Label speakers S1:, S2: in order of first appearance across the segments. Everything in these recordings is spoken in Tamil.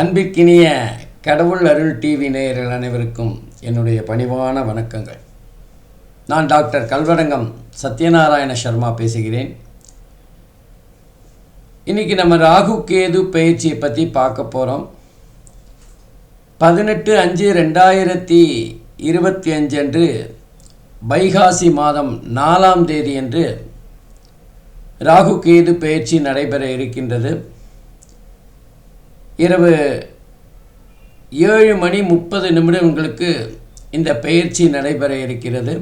S1: அன்பிற்கினிய கடவுள் அருள் டிவி நேயர்கள் அனைவருக்கும் என்னுடைய பணிவான வணக்கங்கள். நான் டாக்டர் கல்வரங்கம் சத்யநாராயண சர்மா பேசுகிறேன். இன்றைக்கி நம்ம ராகு கேது பயிற்சியை பற்றி பார்க்க போகிறோம் பதினெட்டு அஞ்சு ரெண்டாயிரத்தி இருபத்தி அஞ்சு அன்று வைகாசி மாதம் நாலாம் தேதி அன்று ராகு கேது பயிற்சி நடைபெற இருக்கின்றது. இரவு ஏழு மணி முப்பது நிமிடங்களுக்கு இந்த பயிற்சி நடைபெற இருக்கிறது.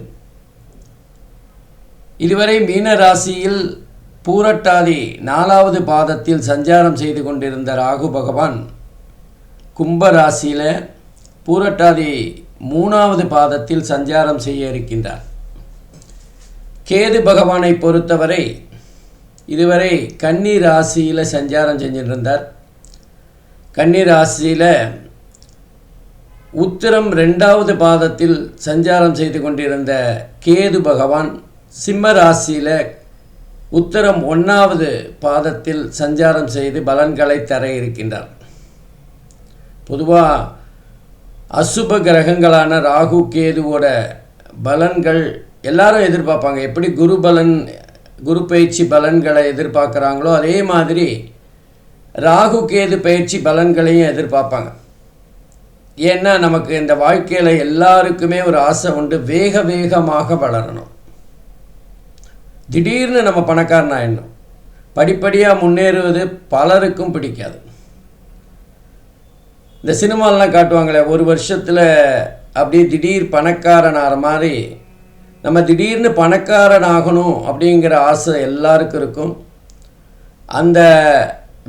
S1: இதுவரை மீன ராசியில் பூரட்டாதி நாலாவது பாதத்தில் சஞ்சாரம் செய்து கொண்டிருந்த ராகு பகவான் கும்ப ராசியில் பூரட்டாதி மூணாவது பாதத்தில் சஞ்சாரம் செய்ய இருக்கின்றார். கேது பகவானை பொறுத்தவரை இதுவரை கன்னி ராசியில் சஞ்சாரம் செஞ்சிருந்தார். கன்னிராசியில் உத்திரம் ரெண்டாவது பாதத்தில் சஞ்சாரம் செய்து கொண்டிருந்த கேது பகவான் சிம்ம ராசியில் உத்தரம் ஒன்றாவது பாதத்தில் சஞ்சாரம் செய்து பலன்களை தர இருக்கின்றார். பொதுவாக அசுப கிரகங்களான ராகு கேதுவோட பலன்கள் எல்லாரும் எதிர்பார்ப்பாங்க. எப்படி குரு பலன் குரு பயிற்சி பலன்களை எதிர்பார்க்குறாங்களோ அதே மாதிரி ராகு கேது பயிற்சி பலன்களையும் எதிர்பார்ப்பாங்க. ஏன்னா நமக்கு இந்த வாழ்க்கையில் எல்லாருக்குமே ஒரு ஆசை உண்டு. வேக வேகமாக வளரணும். திடீர்னு நம்ம பணக்காரன் ஆயிடணும். படிப்படியாக முன்னேறுவது பலருக்கும் பிடிக்காது. இந்த சினிமாலெலாம் காட்டுவாங்களே ஒரு வருஷத்தில் அப்படியே திடீர் பணக்காரன் ஆகிற மாதிரி நம்ம திடீர்னு பணக்காரன் ஆகணும் அப்படிங்கிற ஆசை எல்லாருக்கும் இருக்கும். அந்த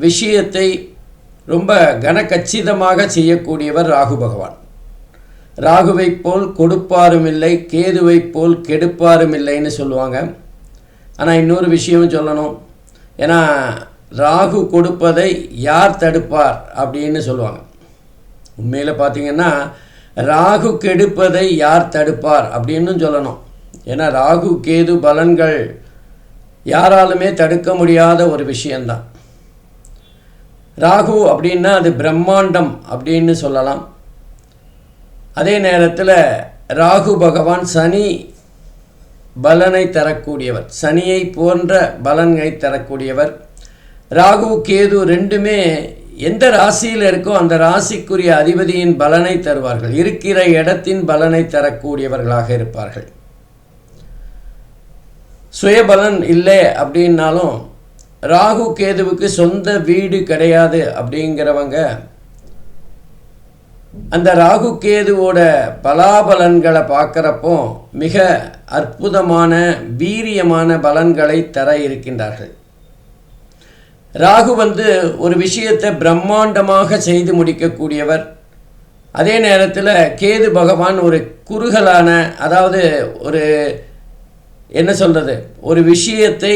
S1: விஷயத்தை ரொம்ப கனக்கச்சிதமாக செய்யக்கூடியவர் ராகு பகவான். ராகுவைப் போல் கொடுப்பாரும் இல்லை கேதுவைப் போல் கெடுப்பாரும் இல்லைன்னு சொல்லுவாங்க. ஆனால் இன்னொரு விஷயம் சொல்லணும். ஏன்னா ராகு கொடுப்பதை யார் தடுப்பார் அப்படின்னு சொல்லுவாங்க. உண்மையில் பார்த்தீங்கன்னா ராகு கெடுப்பதை யார் தடுப்பார் அப்படின்னு சொல்லணும். ஏன்னா ராகு கேது பலன்கள் யாராலுமே தடுக்க முடியாத ஒரு விஷயந்தான் ராகு அப்படின்னா அது பிரம்மாண்டம் அப்படின்னு சொல்லலாம். அதே நேரத்தில் ராகு பகவான் சனி பலனை தரக்கூடியவர். சனியை போன்ற பலனை தரக்கூடியவர். ராகு கேது ரெண்டுமே எந்த ராசியில் இருக்கோ அந்த ராசிக்குரிய அதிபதியின் பலனை தருவார்கள். இருக்கிற இடத்தின் பலனை தரக்கூடியவர்களாக இருப்பார்கள். சுயபலன் இல்லை அப்படின்னாலும் ராகு கேதுவுக்கு சொந்த வீடு கிடையாது அப்படிங்கிறவங்க அந்த ராகு கேதுவோட பலாபலன்களை பார்க்குறப்போ மிக அற்புதமான வீரியமான பலன்களை தர இருக்கின்றார்கள். ராகு வந்து ஒரு விஷயத்தை பிரம்மாண்டமாக செய்து முடிக்கக்கூடியவர். அதே நேரத்தில் கேது பகவான் ஒரு குறுகலான அதாவது ஒரு என்ன சொல்கிறது ஒரு விஷயத்தை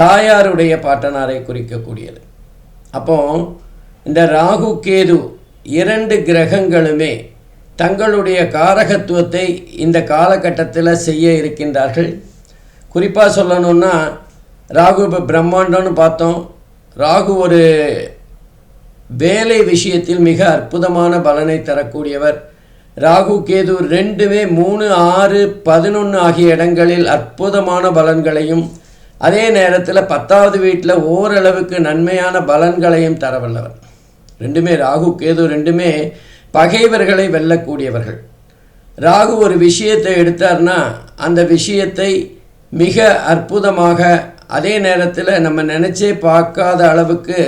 S1: தாயாருடைய பாட்டனாரை குறிக்கக்கூடியது. அப்போ இந்த ராகு கேது இரண்டு கிரகங்களுமே தங்களுடைய காரகத்துவத்தை இந்த காலகட்டத்தில் செய்ய இருக்கின்றார்கள். குறிப்பாக சொல்லணுன்னா ராகு இப்போ பிரம்மாண்டம்னு பார்த்தோம். ராகு ஒரு வேலை விஷயத்தில் மிக அற்புதமான பலனை தரக்கூடியவர். ராகு கேது ரெண்டுமே மூணு ஆறு பதினொன்று ஆகிய இடங்களில் அற்புதமான பலன்களையும் அதே நேரத்தில் பத்தாவது வீட்டில் ஓரளவுக்கு நன்மையான பலன்களையும் தரவல்லவர். ரெண்டுமே ராகு கேது ரெண்டுமே பகைவர்களை வெல்லக்கூடியவர்கள். ராகு ஒரு விஷயத்தை எடுத்தார்னா அந்த விஷயத்தை மிக அற்புதமாக அதே நேரத்தில் நம்ம நினச்சே பார்க்காத அளவுக்கு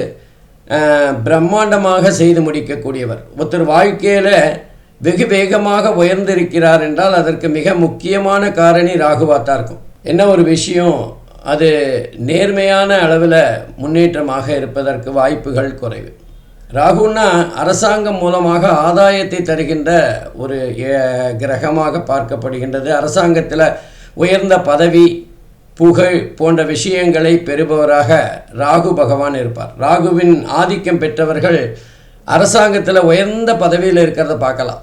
S1: பிரம்மாண்டமாக செய்து முடிக்கக்கூடியவர். ஒருத்தர் வாழ்க்கையில் வெகு வேகமாக உயர்ந்திருக்கிறார் என்றால் அதற்கு மிக முக்கியமான காரணி ராகுவாத்தான் இருக்கும். என்ன ஒரு விஷயம்? அது நேர்மையான அளவில் முன்னேற்றமாக இருப்பதற்கு வாய்ப்புகள் குறைவு. ராகுன்னா அரசாங்கம் மூலமாக ஆதாயத்தை தருகின்ற ஒரு கிரகமாக பார்க்கப்படுகின்றது. அரசாங்கத்தில் உயர்ந்த பதவி புகழ் போன்ற விஷயங்களை பெறுபவராக ராகு பகவான் இருப்பார். ராகுவின் ஆதிக்கம் பெற்றவர்கள் அரசாங்கத்தில் உயர்ந்த பதவியில் இருக்கிறத பார்க்கலாம்.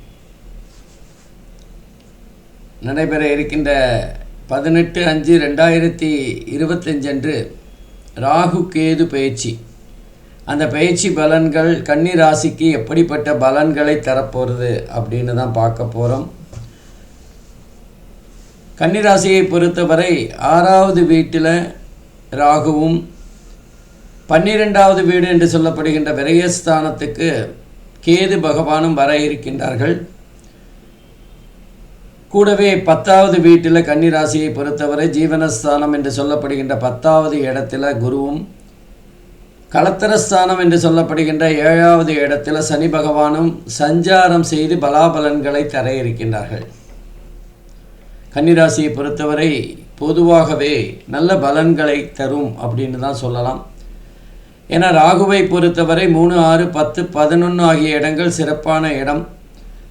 S1: நடைபெற இருக்கின்ற பதினெட்டு அஞ்சு ரெண்டாயிரத்தி இருபத்தஞ்சன்று ராகு கேது பயிற்சி. அந்த பயிற்சி பலன்கள் கன்னி ராசிக்கு எப்படிப்பட்ட பலன்களை தரப்போகிறது அப்படின்னு தான் பார்க்க போகிறோம் கன்னிராசியை பொறுத்தவரை ஆறாவது வீட்டில் ராகுவும் பன்னிரெண்டாவது வீடு என்று சொல்லப்படுகின்ற விரயஸ்தானத்துக்கு கேது பகவானும் வர இருக்கின்றார்கள். கூடவே பத்தாவது வீட்டில் கன்னிராசியை பொறுத்தவரை ஜீவனஸ்தானம் என்று சொல்லப்படுகின்ற பத்தாவது இடத்துல குருவும் களத்திரஸ்தானம் என்று சொல்லப்படுகின்ற ஏழாவது இடத்துல சனி பகவானும் சஞ்சாரம் செய்து பலாபலன்களை தர இருக்கின்றார்கள். கன்னிராசியை பொறுத்தவரை பொதுவாகவே நல்ல பலன்களை தரும் அப்படின்னு தான் சொல்லலாம். ஏன்னா ராகுவை பொறுத்தவரை மூணு ஆறு பத்து பதினொன்று ஆகிய இடங்கள் சிறப்பான இடம்.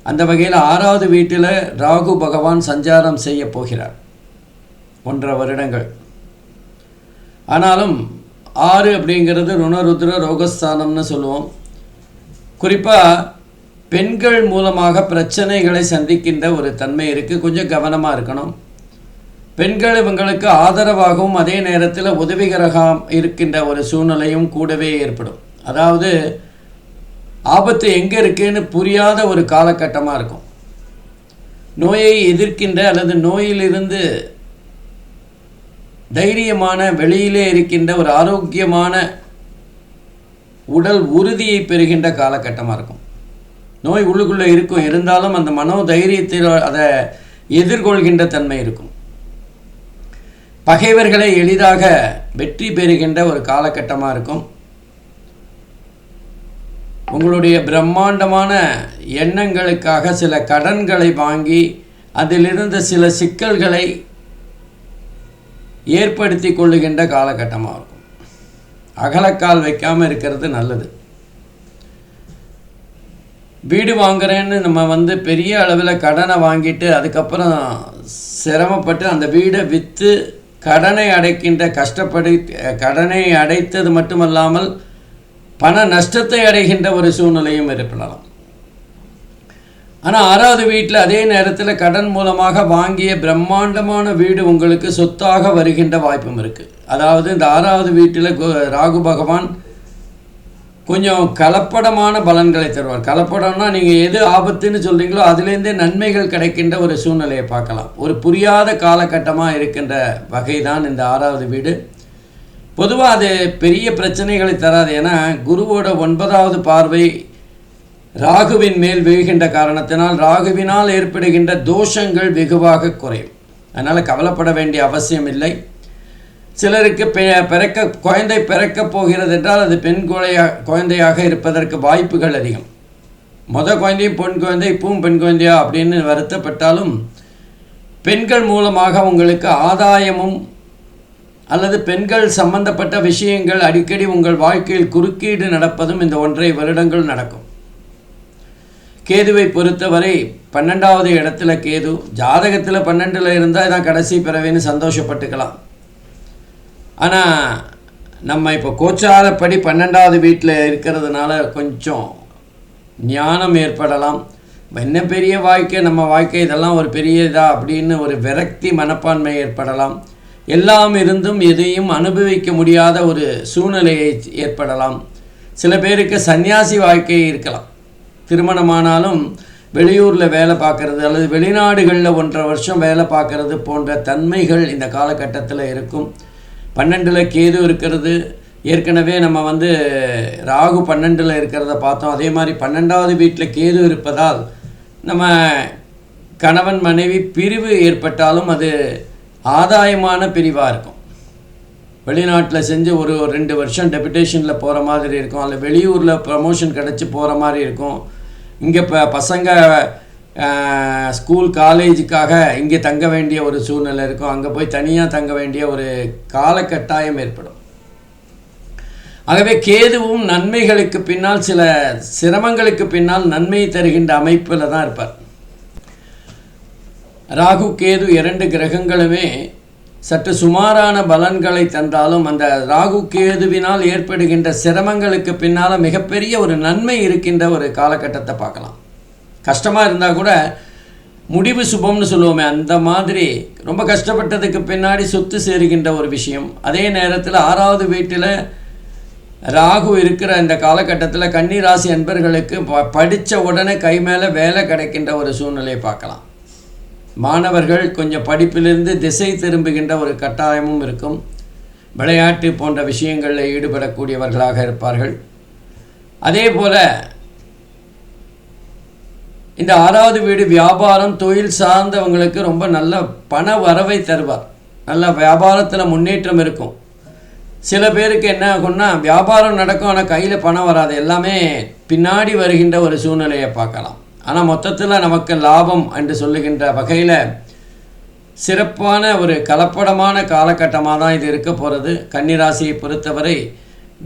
S1: அந்த வகையில் ஆறாவது வீட்டில் ராகு பகவான் சஞ்சாரம் செய்ய போகிறார். ஒன்றரை வருடங்கள். ஆனாலும் ஆறு அப்படிங்கிறது ருணருத்ர ரோகஸ்தானம்னு சொல்லுவோம். குறிப்பாக பெண்கள் மூலமாக பிரச்சனைகளை சந்திக்கின்ற ஒரு தன்மை இருக்குது கொஞ்சம் கவனமாக இருக்கணும். பெண்கள் இவங்களுக்கு ஆதரவாகவும் அதே நேரத்தில் உதவிகரகம் இருக்கின்ற ஒரு சூழ்நிலையும் கூடவே ஏற்படும். அதாவது ஆபத்து எங்கே இருக்குன்னு புரியாத ஒரு காலகட்டமாக இருக்கும். நோயை எதிர்க்கின்ற அல்லது நோயிலிருந்து தைரியமான வெளியிலே இருக்கின்ற ஒரு ஆரோக்கியமான உடல் உறுதியை பெறுகின்ற காலகட்டமாக இருக்கும். நோய் உள்ளுக்குள்ளே இருக்கும். இருந்தாலும் அந்த மனோ தைரியத்தில் அதை எதிர்கொள்கின்ற தன்மை இருக்கும். பகைவர்களை எளிதாக வெற்றி பெறுகின்ற ஒரு காலகட்டமாக இருக்கும். உங்களுடைய பிரம்மாண்டமான எண்ணங்களுக்காக சில கடன்களை வாங்கி அதிலிருந்த சில சிக்கல்களை ஏற்படுத்தி கொள்ளுகின்ற காலகட்டமாக இருக்கும். அகலக்கால் வைக்காமல் இருக்கிறது நல்லது. வீடு வாங்குறேன்னு நம்ம வந்து பெரிய அளவில் கடனை வாங்கிட்டு அதுக்கப்புறம் சிரமப்பட்டு அந்த வீடை விற்று கடனை அடைக்கின்ற கஷ்டப்படு கடனை அடைத்தது மட்டுமல்லாமல் பண நஷ்டத்தை அடைகின்ற ஒரு சூழ்நிலையும் ஏற்படலாம். ஆனால் ஆறாவது வீட்டில் அதே நேரத்தில் கடன் மூலமாக வாங்கிய பிரம்மாண்டமான வீடு உங்களுக்கு சொத்தாக வருகின்ற வாய்ப்பும் இருக்குது அதாவது இந்த ஆறாவது வீட்டில் கு- ராகு பகவான் கொஞ்சம் கலப்படமான பலன்களை தருவார். கலப்படம்னா நீங்கள் எது ஆபத்துன்னு சொல்கிறீங்களோ அதுலேருந்தே நன்மைகள் கிடைக்கின்ற ஒரு சூழ்நிலையை பார்க்கலாம். ஒரு புரியாத காலகட்டமாக இருக்கின்ற வகை தான் இந்த ஆறாவது வீடு. பொதுவாக அது பெரிய பிரச்சனைகளை தராது. ஏன்னா குருவோட ஒன்பதாவது பார்வை ராகுவின் மேல் விழுகின்ற காரணத்தினால் ராகுவினால் ஏற்படுகின்ற தோஷங்கள் வெகுவாக குறையும். அதனால் கவலைப்பட வேண்டிய அவசியம் இல்லை. சிலருக்கு பெ- பிறக்க குழந்தை பிறக்கப் போகிறது என்றால் அது பெண் குழையா குழந்தையாக இருப்பதற்கு வாய்ப்புகள் அதிகம். மொத குழந்தையும் பெண் குழந்தை இப்பவும் பெண் குழந்தையா அப்படின்னு வருத்தப்பட்டாலும் பெண்கள் மூலமாக உங்களுக்கு ஆதாயமும் அல்லது பெண்கள் சம்பந்தப்பட்ட விஷயங்கள் அடிக்கடி உங்கள் வாழ்க்கையில் குறுக்கீடு நடப்பதும் இந்த ஒன்றை வருடங்கள் நடக்கும். கேதுவை பொறுத்தவரை பன்னெண்டாவது இடத்துல கேது ஜாதகத்தில் பன்னெண்டில் இருந்தால் இதான் கடைசி பிறவின்னு சந்தோஷப்பட்டுக்கலாம். ஆனால் நம்ம இப்போ கோச்சாரப்படி பன்னெண்டாவது வீட்டில் இருக்கிறதுனால கொஞ்சம் ஞானம் ஏற்படலாம். என்ன பெரிய வாழ்க்கை நம்ம வாழ்க்கை இதெல்லாம் ஒரு பெரிய இதா அப்படின்னு ஒரு விரக்தி மனப்பான்மை ஏற்படலாம். எல்லாம் இருந்தும் எதையும் அனுபவிக்க முடியாத ஒரு சூழ்நிலையை ஏற்படலாம். சில பேருக்கு சன்னியாசி வாழ்க்கை இருக்கலாம். திருமணமானாலும் வெளியூரில் வேலை பார்க்குறது அல்லது வெளிநாடுகளில் ஒன்றரை வருஷம் வேலை பார்க்குறது போன்ற தன்மைகள் இந்த காலகட்டத்தில் இருக்கும். பன்னெண்டில் கேது இருக்கிறது. ஏற்கனவே நம்ம வந்து ராகு பன்னெண்டில் இருக்கிறத பார்த்தோம். அதே மாதிரி பன்னெண்டாவது வீட்டில் கேது இருப்பதால் நம்ம கணவன் மனைவி பிரிவு ஏற்பட்டாலும் அது ஆதாயமான பிரிவாக இருக்கும். வெளிநாட்டில் செஞ்சு ஒரு ரெண்டு வருஷம் டெபுடேஷனில் போகிற மாதிரி இருக்கும். அல்ல வெளியூரில் ப்ரமோஷன் கிடச்சி போகிற மாதிரி இருக்கும். இங்கே இப்போ பசங்க ஸ்கூல் காலேஜுக்காக இங்கே தங்க வேண்டிய ஒரு சூழ்நிலை இருக்கும். அங்கே போய் தனியாக தங்க வேண்டிய ஒரு காலக்கட்டாயம் ஏற்படும். ஆகவே கேதுவும் நன்மைகளுக்கு பின்னால் சில சிரமங்களுக்கு பின்னால் நன்மை தருகின்ற அமைப்பில் தான் இருப்பார். ராகு கேது இரண்டு கிரகங்களுமே சற்று சுமாரான பலன்களை தந்தாலும் அந்த ராகு கேதுவினால் ஏற்படுகின்ற சிரமங்களுக்கு பின்னால் மிகப்பெரிய ஒரு நன்மை இருக்கின்ற ஒரு காலகட்டத்தை பார்க்கலாம். கஷ்டமாக இருந்தால் கூட முடிவு சுபம்னு சொல்லுவோமே அந்த மாதிரி ரொம்ப கஷ்டப்பட்டதுக்கு பின்னாடி சொத்து சேருகின்ற ஒரு விஷயம். அதே நேரத்தில் ஆறாவது வீட்டில் ராகு இருக்கிற இந்த காலகட்டத்தில் கன்னிராசி அன்பர்களுக்கு ப படித்த உடனே கை மேலே வேலை கிடைக்கின்ற ஒரு சூழ்நிலையை பார்க்கலாம். மாணவர்கள் கொஞ்சம் படிப்பிலிருந்து திசை திரும்புகின்ற ஒரு கட்டாயமும் இருக்கும். விளையாட்டு போன்ற விஷயங்களில் ஈடுபடக்கூடியவர்களாக இருப்பார்கள். அதே போல் இந்த ஆறாவது வீடு வியாபாரம் தொழில் சார்ந்தவங்களுக்கு ரொம்ப நல்ல பண வரவை தருவார். நல்ல வியாபாரத்தில் முன்னேற்றம் இருக்கும். சில பேருக்கு என்ன ஆகும்னா வியாபாரம் நடக்கும் ஆனால் கையில் பணம் வராது. எல்லாமே பின்னாடி வருகின்ற ஒரு சூழ்நிலையை பார்க்கலாம். ஆனால் மொத்தத்தில் நமக்கு லாபம் என்று சொல்லுகின்ற வகையில் சிறப்பான ஒரு கலப்படமான காலகட்டமாக தான் இது இருக்க போகிறது கன்னிராசியை பொறுத்தவரை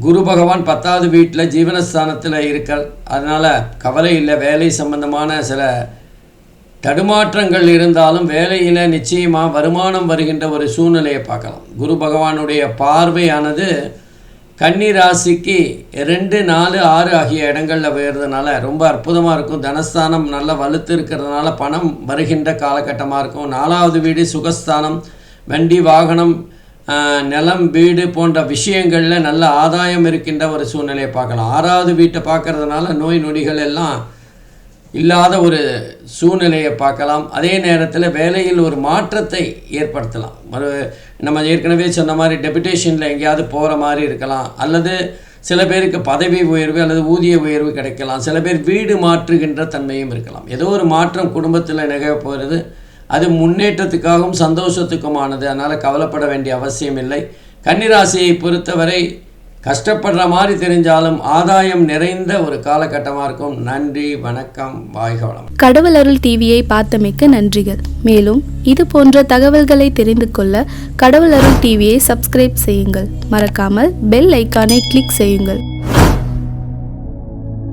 S1: குரு பகவான் பத்தாவது வீட்டில் ஜீவனஸ்தானத்தில் இருக்க அதனால் கவலை இல்லை. வேலை சம்பந்தமான சில தடுமாற்றங்கள் இருந்தாலும் வேலையில் நிச்சயமாக வருமானம் வருகின்ற ஒரு சூழ்நிலையை பார்க்கலாம். குரு பகவானுடைய பார்வையானது கன்னி ராசிக்கு ரெண்டு நாலு ஆறு ஆகிய இடங்களில் உயர்றதுனால ரொம்ப அற்புதமாக இருக்கும். தனஸ்தானம் நல்ல வலுத்து இருக்கிறதுனால பணம் வருகின்ற காலகட்டமாக இருக்கும். நாலாவது வீடு சுகஸ்தானம் வண்டி வாகனம் நிலம் வீடு போன்ற விஷயங்களில் நல்ல ஆதாயம் இருக்கின்ற ஒரு சூழ்நிலையை பார்க்கலாம். ஆறாவது வீட்டை பார்க்கறதுனால நோய் நொடிகள் எல்லாம் இல்லாத ஒரு சூழ்நிலையை பார்க்கலாம். அதே நேரத்தில் வேலையில் ஒரு மாற்றத்தை ஏற்படுத்தலாம். ஒரு நம்ம ஏற்கனவே சொன்ன மாதிரி டெபுடேஷனில் எங்கேயாவது போகிற மாதிரி இருக்கலாம். அல்லது சில பேருக்கு பதவி உயர்வு அல்லது ஊதிய உயர்வு கிடைக்கலாம். சில பேர் வீடு மாற்றுகின்ற தன்மையும் இருக்கலாம். ஏதோ ஒரு மாற்றம் குடும்பத்தில் நிகழ போகிறது அது முன்னேற்றத்துக்காகவும் சந்தோஷத்துக்குமானது. அதனால் கவலைப்பட வேண்டிய அவசியம் இல்லை. கன்னிராசியை பொறுத்தவரை கஷ்டப்படுற மாதிரி தெரிஞ்சாலும் ஆதாயம் நிறைந்த ஒரு காலகட்டமாக இருக்கும். நன்றி வணக்கம் வாழ்க வளம்
S2: கடவுள் அருள் டிவியை பார்த்தமைக்க நன்றிகள். மேலும் இது போன்ற தகவல்களை தெரிந்து கொள்ள கடவுள் அருள் டிவியை சப்ஸ்கிரைப் செய்யுங்கள். மறக்காமல் பெல் ஐக்கானை கிளிக் செய்யுங்கள்.